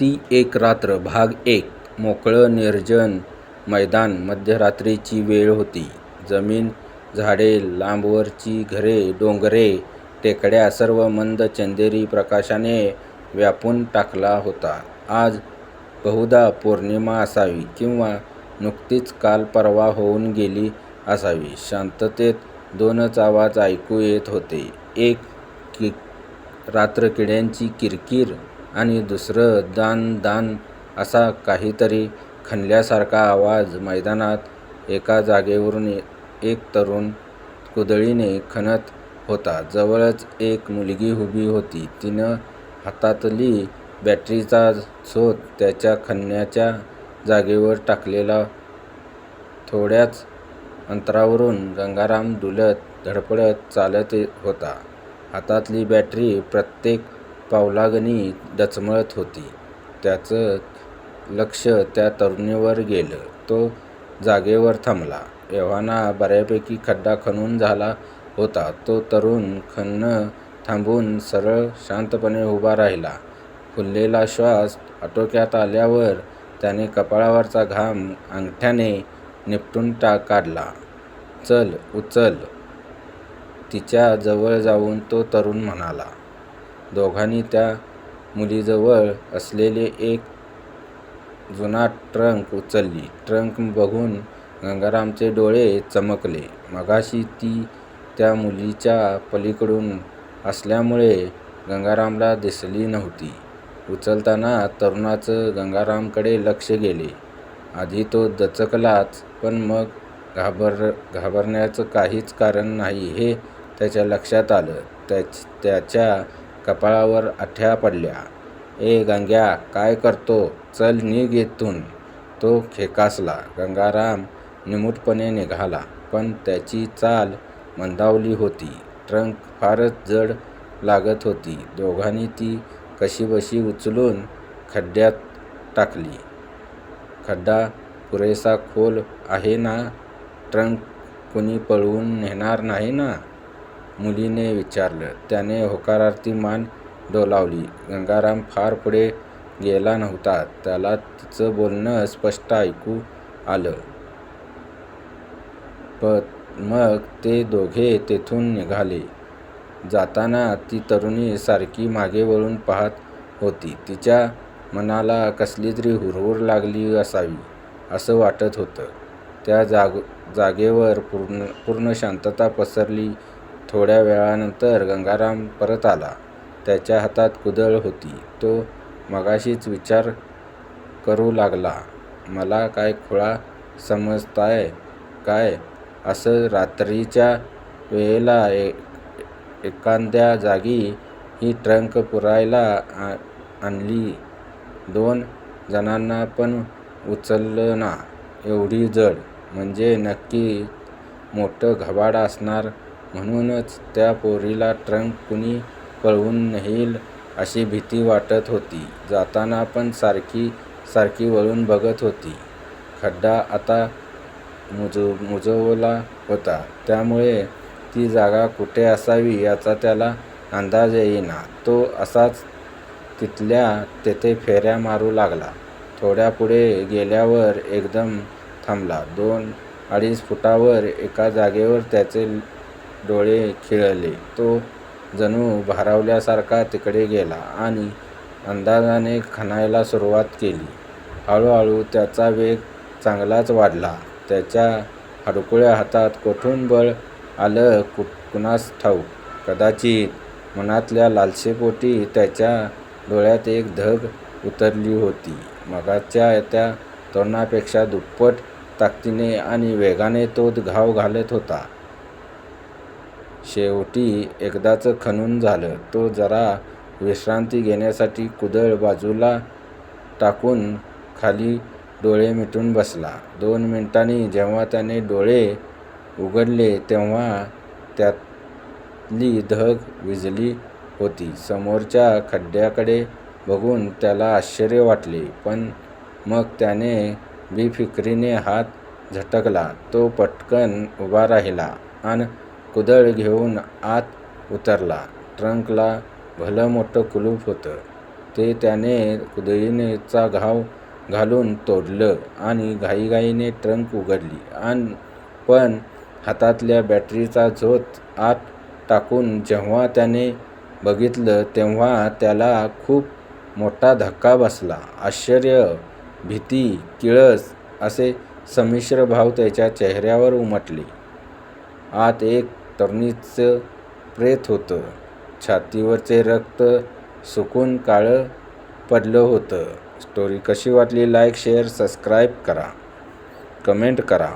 ती एक रात्र भाग एक मोकळं निर्जन मैदान मध्यरात्रीची वेळ होती. जमीन, झाडे, लांबवरची घरे, डोंगरे, टेकड्या सर्व मंद चंदेरी प्रकाशाने व्यापून टाकला होता. आज बहुधा पौर्णिमा असावी किंवा नुकतीच काल परवा होऊन गेली असावी. शांततेत दोनच आवाज ऐकू येत होते. एक रात्रकिड्यांची किरकिर आणि दुसरं दान दान असा काहीतरी खणल्यासारखा आवाज. मैदानात एका जागेवरून एक तरुण कुदळीने खणत होता. जवळच एक मुलगी उभी होती. तिनं हातातली बॅटरीचा शोध त्याच्या खणण्याच्या जागेवर टाकलेला. थोड्याच अंतरावरून गंगाराम डुलत, धडपडत चालत होता. हातातली बॅटरी प्रत्येक पावलागणिक डचमळत होती. त्याचं लक्ष त्या तरुणीवर गेलं. तो जागेवर थांबला. एव्हाना बऱ्यापैकी खड्डा खणून झाला होता. तो तरुण खणणं थांबवून सरळ, शांतपणे उभा राहिला. फुललेला श्वास आटोक्यात आल्यावर त्याने कपाळावरचा घाम अंगठ्याने निपटून काढला. चल, उचल. तिच्या जवळ जाऊन तो तरुण म्हणाला. दोघांनी त्या मुलीजवळ असलेले एक जुनाट ट्रंक उचलली. ट्रंक बघून गंगारामचे डोळे चमकले. मगाशी ती त्या मुलीच्या पलीकडून असल्यामुळे गंगारामला दिसली नव्हती. उचलताना तरुणाचं गंगारामकडे लक्ष गेले. आधी तो दचकलाच, पण मग घाबरण्याचं काहीच कारण नाही हे त्याच्या लक्षात आलं. त्याच्या कपाळावर आठ्या पडल्या. ए गंग्या, काय करतो? चल निघ येथून तो खेकासला गंगाराम निमूटपणे निघाला. पण त्याची चाल मंदावली होती. ट्रंक फारच जड लागत होती. दोघांनी ती कशीबशी उचलून खड्ड्यात टाकली. खड्डा पुरेसा खोल आहे ना? ट्रंक कुणी पळवून नेणार नाही ना? मुलीने विचारलं. त्याने होकारार्थी मान डोलावली. गंगाराम फार पुढे गेला नव्हता. त्याला तिचं बोलणं स्पष्ट ऐकू आलं. मग ते दोघे तेथून निघाले. जाताना ती तरुणी सारखी मागे वळून पाहत होती. तिच्या मनाला कसलीतरी हुरहुर लागली असावी, असं वाटत होतं. त्या जागेवर पूर्ण शांतता पसरली. थोड्या वेळानंतर गंगाराम परत आला. त्याच्या हातात कुदळ होती. तो मगाशीच विचार करू लागला. मला काय खुळा समजताय काय? असं रात्रीच्या वेळेला एखाद्या जागी ही ट्रंक पुरायला आणली. दोन जणांना पण उचललं एवढी जड, म्हणजे नक्की मोठं घबाड असणार. म्हणूनच त्या पोरीला ट्रंक कुणी पळवून नेईल अशी भीती वाटत होती. जाताना पण सारखी सारखी वळून बघत होती. खड्डा आता मुजवला होता. त्यामुळे ती जागा कुठे असावी याचा त्याला अंदाज येईना. तो असाच तिथल्या तेथे फेऱ्या मारू लागला. थोड्या पुढे गेल्यावर एकदम थांबला. दोन अडीच फुटावर एका जागेवर त्याचे डोळे खिळले. तो जणू भारावल्यासारखा तिकडे गेला आणि अंदाजाने खणायला सुरुवात केली. हळूहळू त्याचा वेग चांगलाच वाढला. त्याच्या हडकुळ्या हातात कोठून बळ आलं कुणास ठाऊक? कदाचित मनातल्या लालसेपोटी त्याच्या डोळ्यात एक धग उतरली होती. मगाच्या त्या तरुणापेक्षा दुप्पट ताकदीने आणि वेगाने तो घाव घालत होता. शेवटी एकदाचं खणून झालं. तो जरा विश्रांती घेण्यासाठी कुदळ बाजूला टाकून खाली डोळे मिटून बसला. दोन मिनिटांनी जेव्हा त्याने डोळे उघडले तेव्हा त्यातली धग विझली होती. समोरच्या खड्ड्याकडे बघून त्याला आश्चर्य वाटले. पण मग त्याने बेफिकिरीने हात झटकला. तो पटकन उभा राहिला अन कुदळ घेऊन आत उतरला. ट्रंकला भलं मोठं कुलूप होतं. ते त्याने कुदळीनेचा घाव घालून तोडलं आणि घाईघाईने ट्रंक उघडली. आणि पण हातातल्या बॅटरीचा झोत आत टाकून जेव्हा त्याने बघितलं तेव्हा त्याला खूप मोठा धक्का बसला. आश्चर्य, भीती, किळस असे संमिश्र भाव त्याच्या चेहऱ्यावर उमटले. आत एक तरुणीचं प्रेत होतं. छातीवरचे रक्त सुकून काळं पडलं होतं. स्टोरी कशी वाटली लाईक, शेअर, सबस्क्राईब करा. कमेंट करा.